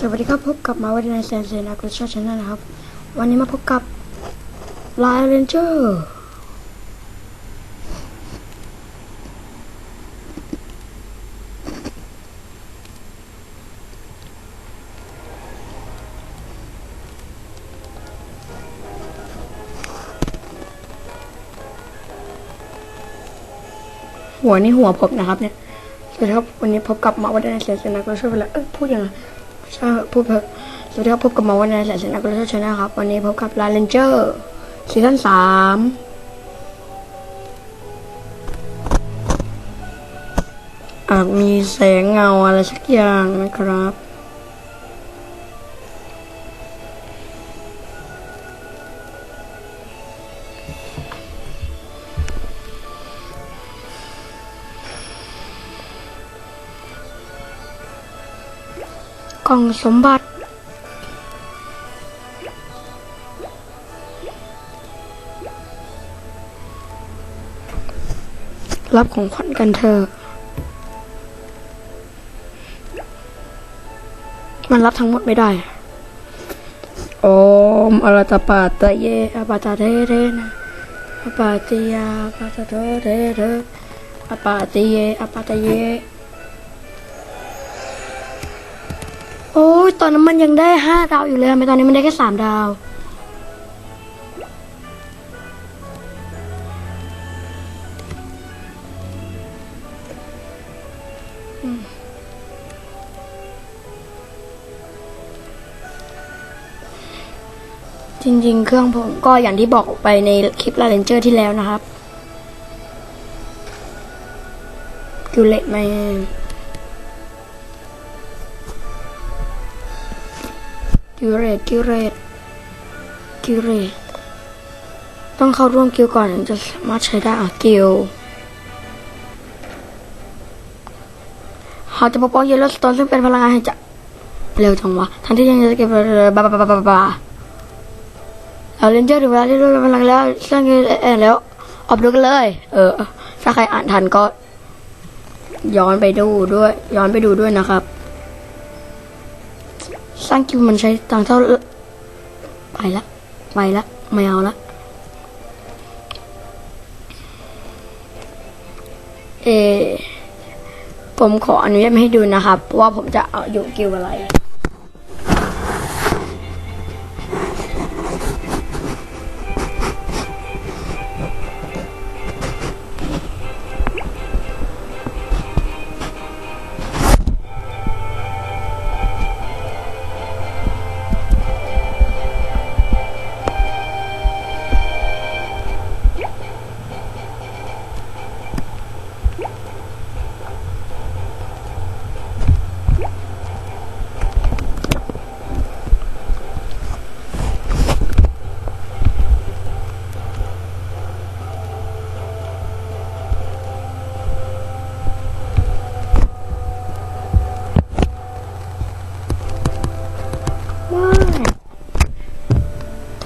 สวัสดีครับ พบกับมาวันในแซนเซนากรชาชนะนะครับ วันนี้มาพบกับไลเรนเจอร์หัวนี่หัวผมนะครับเนี่ยสวัสดีครับ วันนี้พบกับมาวันในแสนเซนักเราช่วยไปแล้วเอ้ยพูดยังไง ใช่พูดเถอะสวัสดีครับพบกับมาวันในแสนเซนักเราช่วยชนะครับ วันนี้พบกับลาเลนเจอร์ซีซั่นสามอาจมีแสงเงาอะไรสักอย่างนะครับ องสมบัติ รับของขวัญกันเถอะมันรับทั้งหมดไม่ได้โอมอรตปาตะเยอปาตะเทเทนะอปาติยาปาตะเทเทเทอปาติเยอปาตะเย ตอนนั้นมันยังได้ห้าดาวอยู่เลยทำไมตอนนี้มันได้แค่สามดาว จริงๆ เครื่องผมก็อย่างที่บอกไปในคลิปลาเรนเจอร์ที่แล้วนะครับกิวเลตแม กิวเรตกิวเรตกิวเรตต้องเข้าร่วมกิวก่อนถึงจะสามารถใช้ได้อะกิวเขาจะปกป้องเยลโลสโตนซึ่งเป็นพลังงานให้จะเร็วจังวะทั้งที่ยังจะเก็บบาบาบาบาบาบาเอาเรนเจอถึงเวลาที่รู้พลังแล้วสร้างเองแล้วออกดูกันเลย เออ ถ้าใครอ่านทันก็ ย้อนไปดูด้วย ย้อนไปดูด้วยนะครับ สร้างคิวมันใช้ตังเท่าไปละ ไปละ ไม่เอาละเออผมขออนุญาตไม่ให้ดูนะครับ ว่าผมจะเอาอยู่กิวอะไร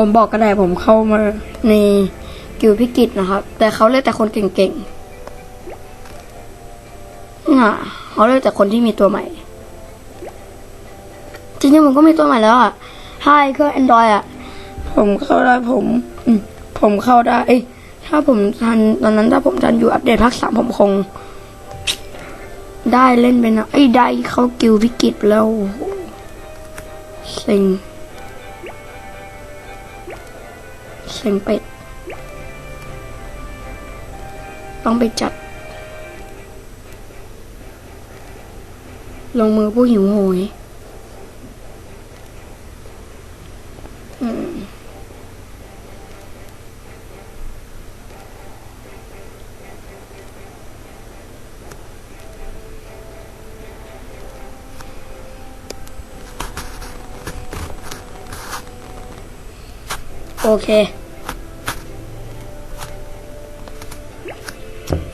ผมบอกก็ได้ผมเข้ามาในกิวพิกิจนะครับ แต่เขาเลือกแต่คนเก่งๆน่ะเขาเลือกแต่คนที่มีตัวใหม่ จริงๆผมก็มีตัวใหม่แล้วอะใช่เครื่อง Android อะ ผมเข้าได้ผมผมเข้าได้ถ้าผมทันตอนนั้นถ้าผมทันอยู่อัปเดตภาคสามผมคง ได้เล่นไปนะไอ้ได้เข้ากิวพิกิจแล้วโอ้โหเซ็ง เสียงเป็ด ต้องไปจัด ลงมือผู้หิวโหยอืม โอเค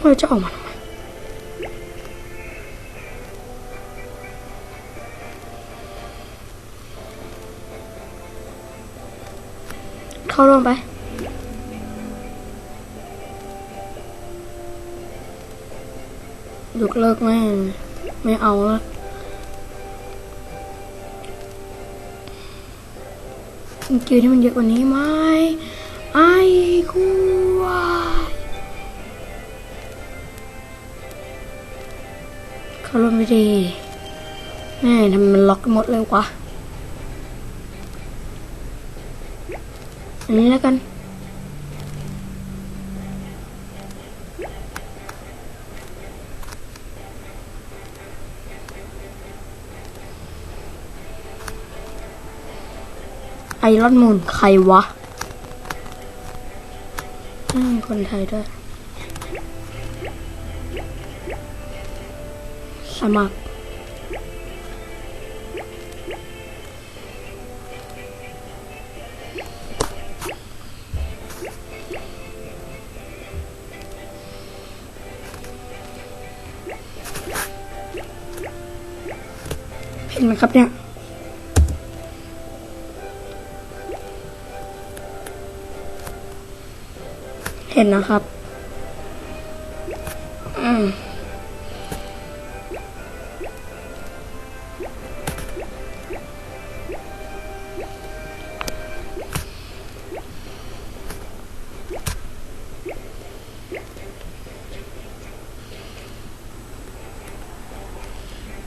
เราจะออกมาทำไมเข้าร่วมไปยกเลิกแม่ไม่เอาละ เกิลที่มันเยอะกว่านี้ไหมไอ้กูวายเขาลงไปดีแม่ทำมันล็อกหมดเลยวะอันนี้แล้วกัน ไอรอนมูนใครวะอืมคนไทยด้วย สมัคร เห็นไหมครับเนี่ย เห็นนะครับอืม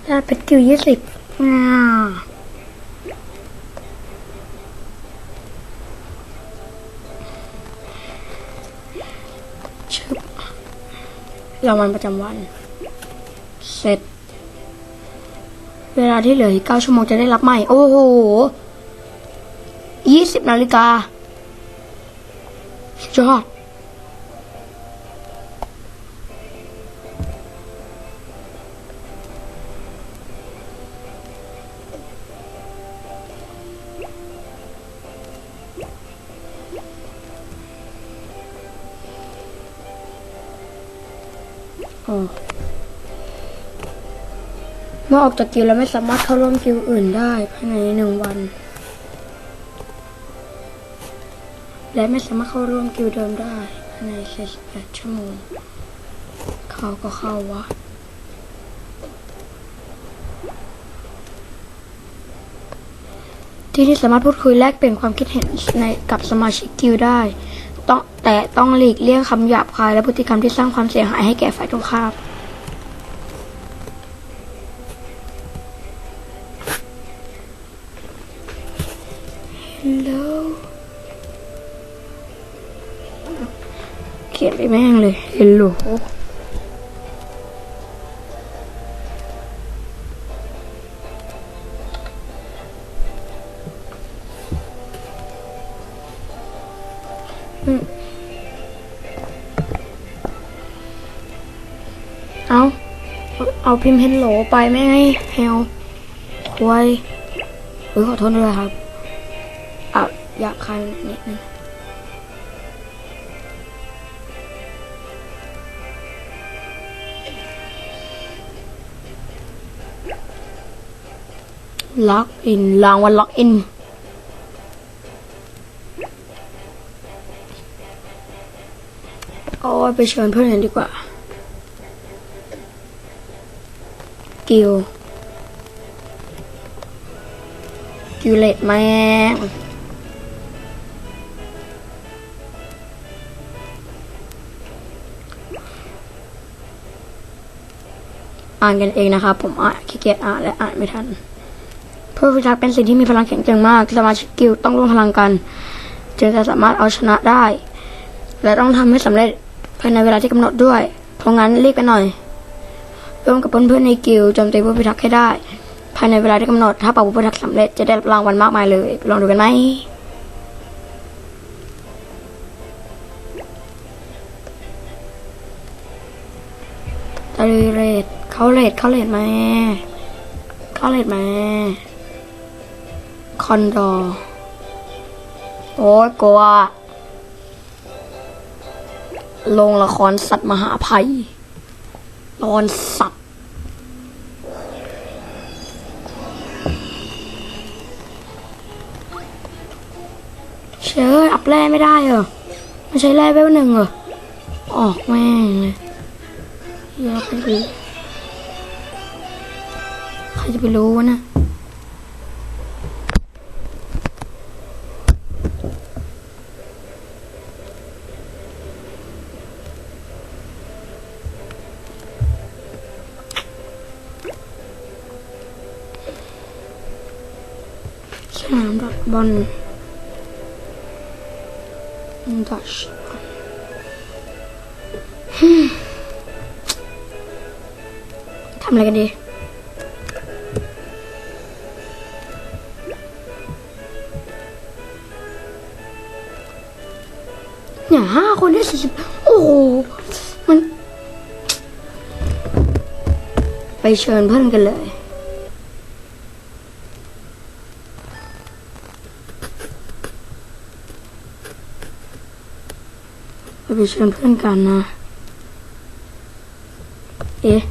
ได้เป็นกิวยี่สิบ รางวัลประจำวัน เสร็จ เวลาที่เหลืออีกเก้าชั่วโมงจะได้รับใหม่ โอ้โหยี่สิบนาฬิกาสุดยอด อออกจากกิวแล้วไม่สามารถเข้าร่วมกิวอื่นได้ภายในหนึ่งวัน และไม่สามารถเข้าร่วมกิวเดิมได้ภายใน48ชั่วโมง เขาก็เข้าวะที่นี่สามารถพูดคุยแลกเปลี่ยนความคิดเห็นในกับสมาชิกกิวได้ต้องแต่ต้องหลีกเลี่ยงคำหยาบคายและพฤติกรรมที่สร้างความเสียหายให้แก่ฝ่ายตรงข้าม เลย Hello อืมเอา เอาพิมพ์เฮลโหลไปไม่ให้เฮลควายเฮ้ยขอโทษด้วยครับอะอยากคายนิดนึง ล็อกอินรางวัลล็อกอินเอาไปเชิญเพื่อนนดีกว่ากิวกิวเลตแม่งอ่านกันเองนะครับผมอ่านขี้เกียจอ่านและอ่านไม่ทัน พื่อพิทักษ์เป็นสิ่งที่มีพลังแข็งแกร่งมาก สมาชิกกิลด์ต้องร่วมพลังกัน จึงจะสามารถเอาชนะได้ และต้องทำให้สำเร็จภายในเวลาที่กำหนดด้วย เพราะงั้นรีบไปหน่อย ร่วมกับเพื่อนๆในกิลด์โจมตีผู้พิทักษ์ให้ได้ ภายในเวลาที่กำหนด ถ้าเป่าผู้พิทักษ์สำเร็จจะได้รับรางวัลมากมายเลย ลองดูกันไหมตะลุยเรดเขาเรดเขาเรดไหมเขาเรดไหม คอนดอร์โอ้ยกลัวลงละครสัตว์มหาภัยละครสัตว์ เชื่ออัพแร่ไม่ได้เหรอมันใช้แร่เวลหนึ่งเหรอ ออกแม่งเลยเยอะไปดิใครจะไปรู้วะนะ นามดอทบอลดัชทำอะไรกันดี เนี่ยห้าคนได้สี่สิบโอ้โห มัน ไปเชิญเพื่อนกันเลย ไปเชิญเพื่อนกันนะ เอ๊ะ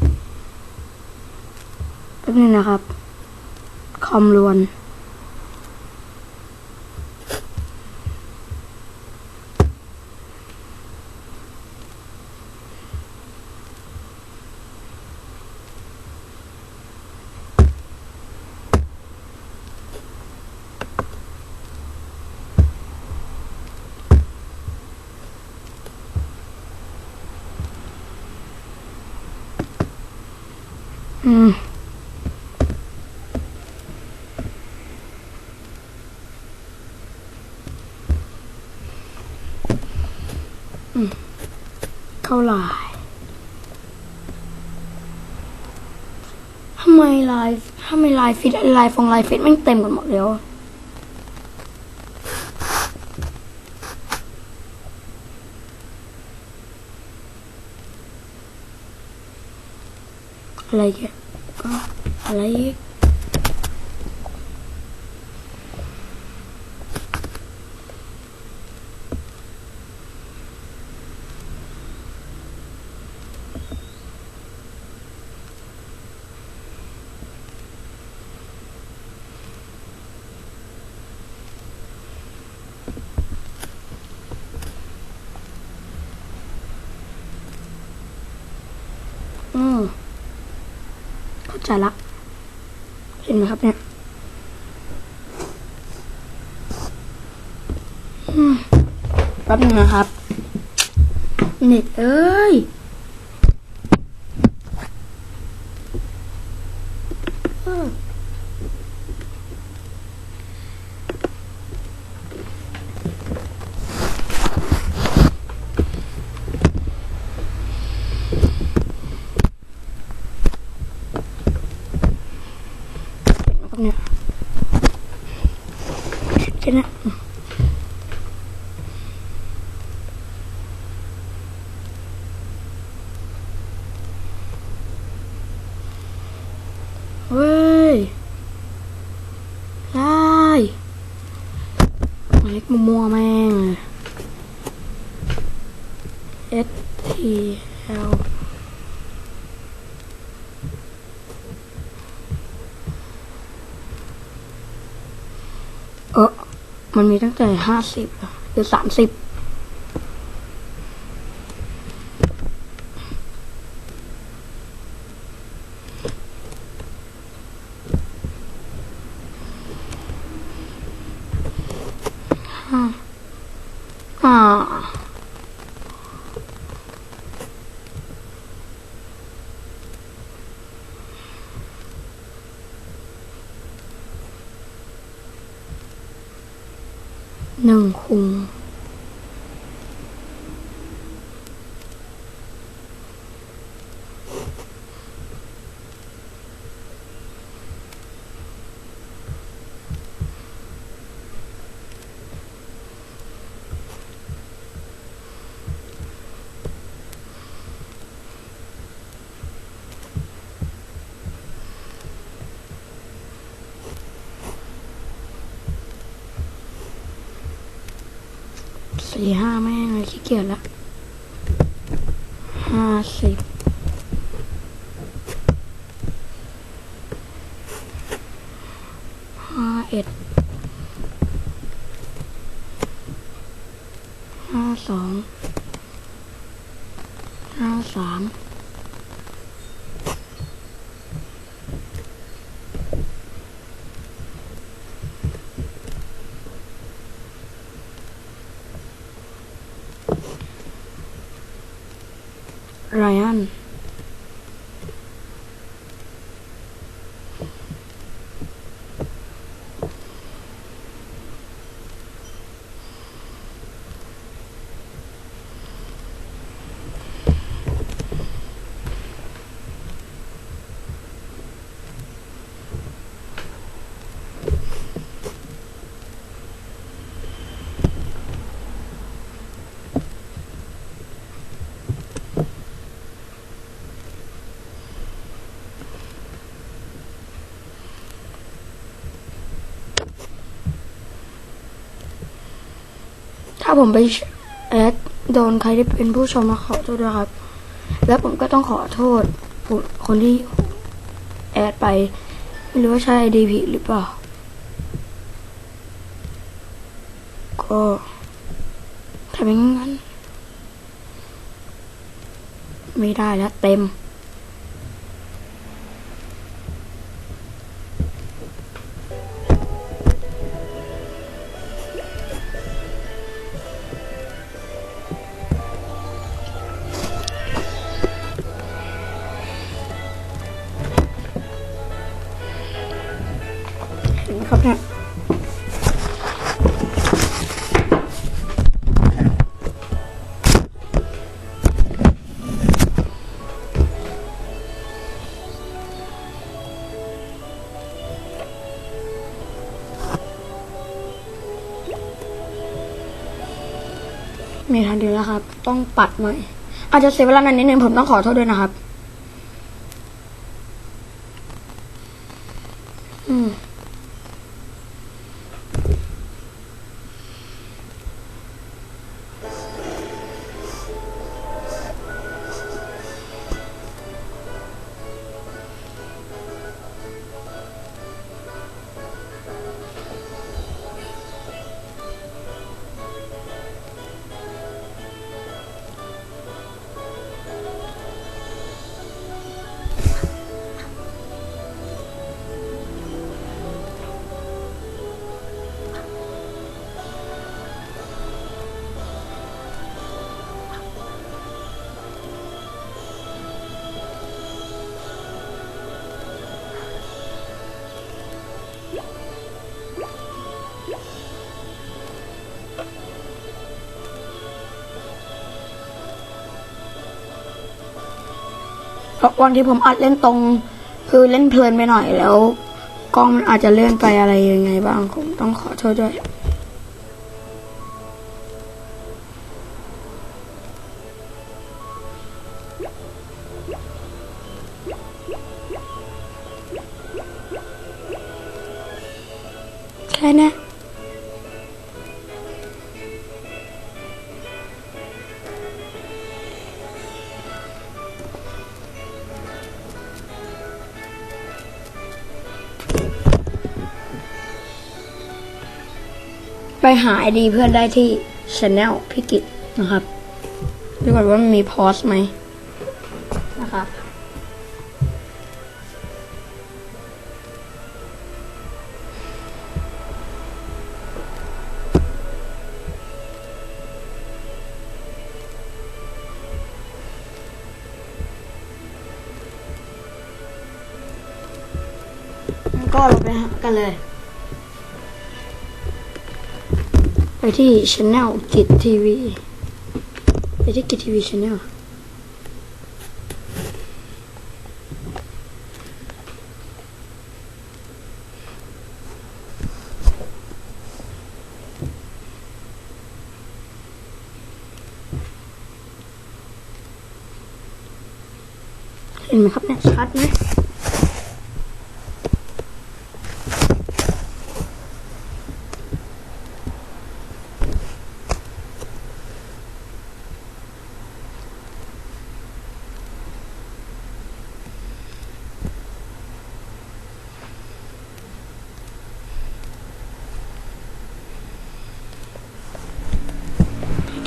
แป๊บนึงนะครับ คอมรวน อืมเท่าไลน์ทำไมลายทำไมลายฟิตลายฟองลายฟิตมันเต็มกันหมดแล้ว อะอะไรแกก็อะไรอีกอืม เข้า ใจละ เห็นไหมครับเนี่ยแป๊บนึงนะครับ เน็ตเอ้ย เออเห็นไหมครับเนี่ยแค่เนี้ยเฮ้ยได้ เล็กมัวแม่ง S T L เออมันมีตั้งแต่ห้าสิบหรือสามสิบห้าอ่า หนึ่ สี่ห้าแม่งเลยขี้เกียจละห้าสิบห้าเอ็ดห้าสองห้าสามไรอัน ถ้า ผมไปแอดโดนใครที่เป็นผู้ชมมาขอโทษด้วยครับ แล้วผมก็ต้องขอโทษคนที่แอดไปไม่รู้ว่าใช่ดีผิดหรือเปล่า ก็ทำอย่างนั้น ไม่ได้แล้วเต็ม ม่ทันดีแล้วครับ ต้องปัดใหม่อยอาจจะเสียเวลานานนิดนึงผมต้องขอโทษด้วยนะครับ อืม วันที่ผมอัดเล่นตรง คือเล่นเพลินไปหน่อยแล้ว กล้องมันอาจจะเลื่อนไปอะไรยังไงบ้างผมต้องขอโทษด้วย ไปหาไอดีเพื่อนได้ที่ช anel พิกิจนะครับดูก่อนว่ามันมีพอสไหมนะครับก็เราไปหากันเลย ที่ช anel กิจทีวีไปที่กิจทีวีช anel เห็นไหมครับเนี่ยชัดไหม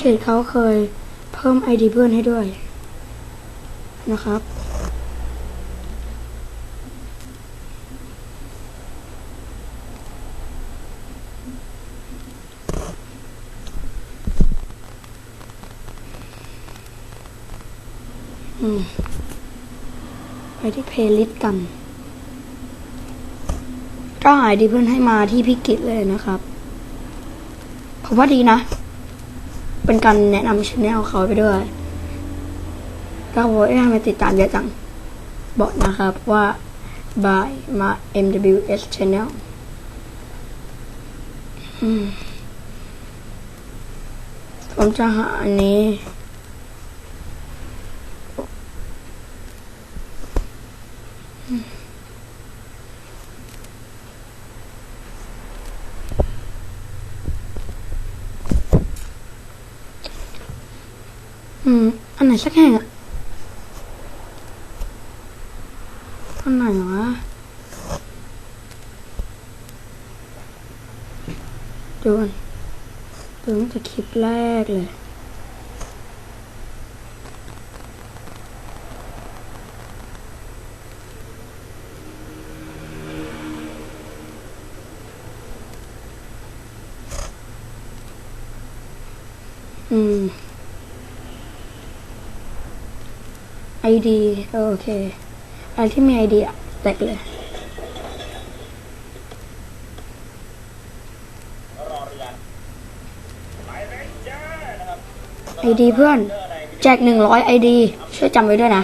เขตเขาเคยเพิ่มไอดีเพื่อนให้ด้วยนะครับ ไปที่เพลย์ลิสต์กันก็หายดีเพื่อนให้มาที่พิกิจเลยนะครับ ผมว่าดีนะ เป็นการแนะนำช anel เขาไปด้วยก็บอกว่าทำไมติดตามเยอะจัง บอกนะครับว่า by มา MWS channel ผมจะหาอันนี้ อ ไหนสักแห่งอะท่านไหนวะโดนโดนตั้งแต่คลิปแรกเลย ID โอเคอะไรที่มี ID อะแตกเลยไอดีเพื่อน แจกหนึ่งร้อยไอดีช่วยจำไว้ด้วยนะ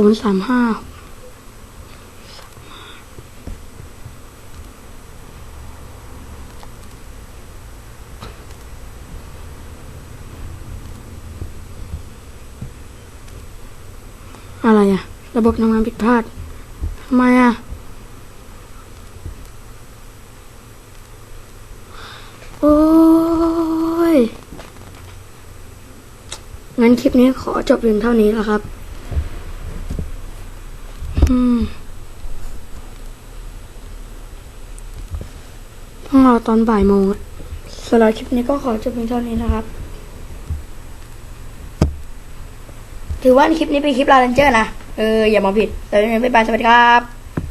ศูนย์สามห้าอะไรอะระบบทำงานผิดพลาดทำไมอะโอ้ยงั้นคลิปนี้ขอจบเพียงเท่านี้แล้วครับ ตอนบ่ายโมงสำหรับคลิปนี้ก็ขอจบเพียงเท่านี้นะครับ ถือว่าคลิปนี้เป็นคลิปลาเลนเจอร์นะ เออ อย่ามองผิดแต่ไม่ไปสวัสดีครับ